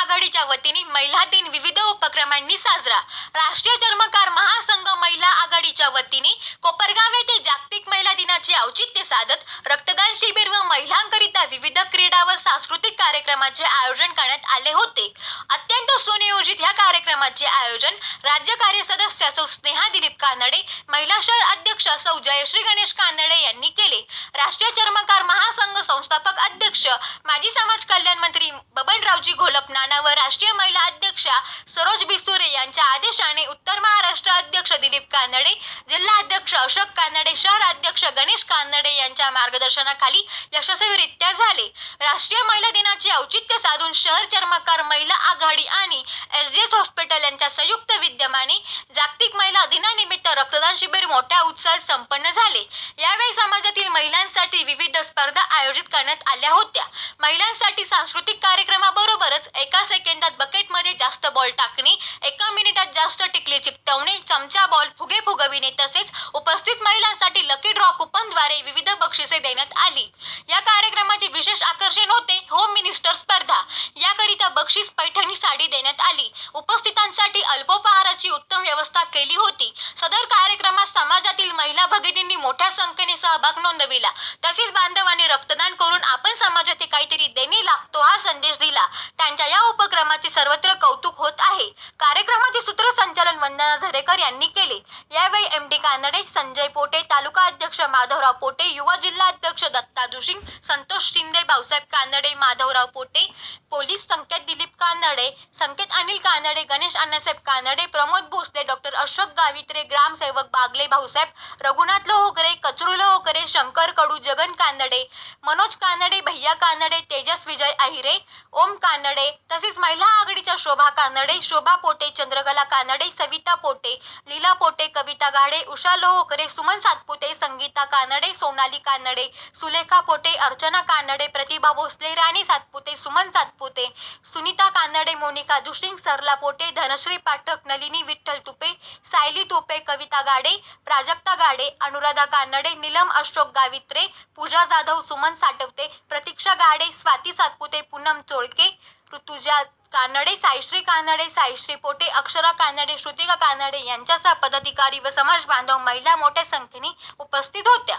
आघाडीच्या वतीने महिला दिन विविध उपक्रमांनी साजरा. राष्ट्रीय चर्मकार महासंघ महिला आघाडीच्या वतीने कोपरगाव येथे जागतिक महिला दिनाचे औचित्य साधत रक्तदान शिबिर व महिलांकरिता विविध क्रीडा व सांस्कृतिक कार्यक्रमाचे आयोजन करण्यात आले होते. अत्यंत सुनियोजित या कार्यक्रमाचे आयोजन राज्य कार्य सदस्य सौ स्नेहा दिलीप कानडे महिला शहर अध्यक्ष सौ जयश्री गणेश कानडे यांनी केले. राष्ट्रीय चर्मकार महासंघ संस्थापक अध्यक्ष माजी समाज कल्याण मंत्री बबनरावजी घोलपनाना व राष्ट्रीय महिला अध्यक्षा सरोज बिसुरे यांच्या आदेशाने उत्तर महाराष्ट्र अध्यक्ष दिलीप कानडे जिल्हा अध्यक्ष अशोक कानडे शहर अध्यक्ष गणेश कानडे यांच्या मार्गदर्शनाखाली यशस्वीरित्या झाले. राष्ट्रीय महिला दिनाचे औचित्य साधून शहर चर्मकार महिला आघाडी आणि एस डी एस हॉस्पिटल यांच्या संयुक्त विद्यमाने जागतिक महिला दिनानिमित्त रक्तदान शिबिर मोठ्या उत्साहात संपन्न झाले. यावेळी समाजातील महिलांसाठी विविध स्पर्धा आयोजित करण्यात आल्या होत्या. महिलांसाठी सांस्कृतिक कार्यक्रमाबरोबरच एका सेकंदात बकेटमध्ये जास्त बॉल टाकणे एका मिनिटात जास्त टिकली चिकटवणे चमचा बॉल फुगे फुगविणे तसेच उपस्थित महिलांसाठी लकी ड्रॉ कुपनद्वारे विविध बक्षिसे देण्यात आली. या कार्यक्रमाचे विशेष आकर्षण होते होम मिनिस्टर स्पर्धा. याकरिता बक्षीस पैठणी साडी देण्यात आली. उपस्थित उपस्थितांसाठी अल्पोपहाराची उत्तम व्यवस्था केली होती. सदर कार्यक्रमात समाजातील महिला भगिनींनी मोठ्या संख्येने सहभाग नोंदविला. तसेच बांधवांनी रक्तदान करून आपण समाजाचे काहीतरी देणे लागतो हा संदेश दिला. त्यांच्या या उपक्रमाचे सर्वत्र कौतुक होत आहे. कार्यक्रमाचे सूत्रसंचालन वंदना झरेकर यांनी केले. यावेळी एम डी कानडे संजय पोटे तालुका अध्यक्ष माधवराव पोटे युवा जिल्हा अध्यक्ष दत्ता दुशिंग संतोष शिंदे भाऊसाहेब कानडे माधवराव पोटे पोलीस संकेत दिलीप कानडे संकेत अनिल कानडे गणेश अण्णासाहेब कानडे प्रमोद भोसले डॉक्टर अशोक गावित्रे ग्रामसेवक बागले भाऊसाहेब रघुनाथ लोहोकरे कचरू लोहोकरे शंकर कडू जगन कानडे मनोज कानडे भैया कानडे तेजस विजय अहिरे ओम कानडे तसेच महिला आघाडीच्या शोभा कानडे शोभा पोटे चंद्रकला कानडे सविता पोटे लीला पोटे कविता गाडे उषा लोहोकरे सुमन सातपुते संगीत कानडे सोनाली कानडे सुलेखा पोटे अर्चना कानडे प्रतिभा भोसले राणी सातपुते सुमन सातपुते सुनीता कानडे मोनिका दुष्टिंग सरला पोटे धनश्री पाठक नलिनी विठ्ठल तुपे सायली तुपे कविता गाडे प्राजक्ता गाडे अनुराधा कानडे नीलम अशोक गावित्रे पूजा जाधव सुमन साठवते प्रतीक्षा गाडे स्वाती सातपुते पूनम चोळके ऋतुजा कानडे साईश्री कानडे साईश्री पोटे अक्षरा कानडे श्रुतिका कानडे यांच्यासह पदाधिकारी व समाज बांधव महिला मोठ्या संख्येने उपस्थित होत्या.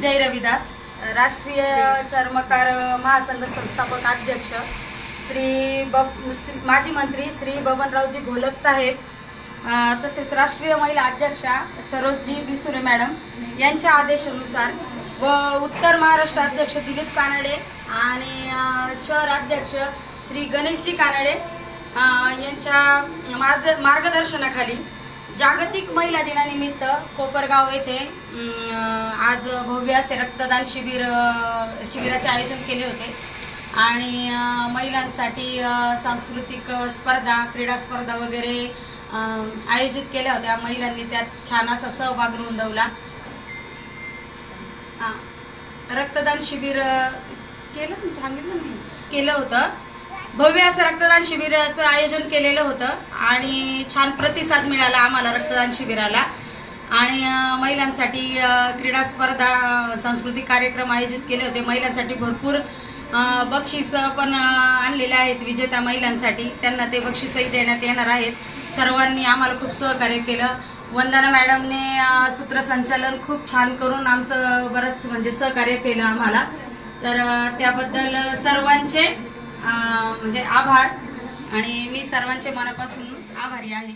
जय रविदास. राष्ट्रीय चर्मकार महासंघ संस्थापक अध्यक्ष श्री बब श्री- माजी मंत्री श्री बबनरावजी घोलप साहेब तसेच राष्ट्रीय महिला अध्यक्षा सरोजजी बिसुरे मॅडम यांच्या आदेशानुसार व उत्तर महाराष्ट्र अध्यक्ष दिलीप कानडे आणि शहर अध्यक्ष श्री गणेशजी कानडे यांच्या मार्ग मार्गदर्शनाखाली जागतिक महिला दिनानिमित्त कोपरगाव येथे आज भव्य असे रक्तदान शिबिर शिबिराचे आयोजन केले होते. आणि महिलांसाठी सांस्कृतिक स्पर्धा क्रीडा स्पर्धा वगैरे आयोजित केल्या होत्या. महिलांनी त्यात छान असा सहभाग नोंदवला. हां. रक्तदान शिबिर केलं ना सांगितलं मी. केलं होतं. भव्य असं रक्तदान शिबिराचं आयोजन केलेलं होतं आणि छान प्रतिसाद मिळाला आम्हाला रक्तदान शिबिराला. आणि महिलांसाठी क्रीडा स्पर्धा सांस्कृतिक कार्यक्रम आयोजित केले होते. महिलांसाठी भरपूर बक्षीस बक्षिसं पण आणलेले आहेत विजेत्या महिलांसाठी. त्यांना ते बक्षीसही देण्यात येणार आहेत. सर्वांनी आम्हाला खूप सहकार्य केलं. वंदना मॅडमने सूत्रसंचालन खूप छान करून आमचं बरंच म्हणजे सहकार्य केलं आम्हाला. तर त्याबद्दल सर्वांचे म्हणजे आभार. आणि मी सर्वांचे मनापासून आभारी आहे.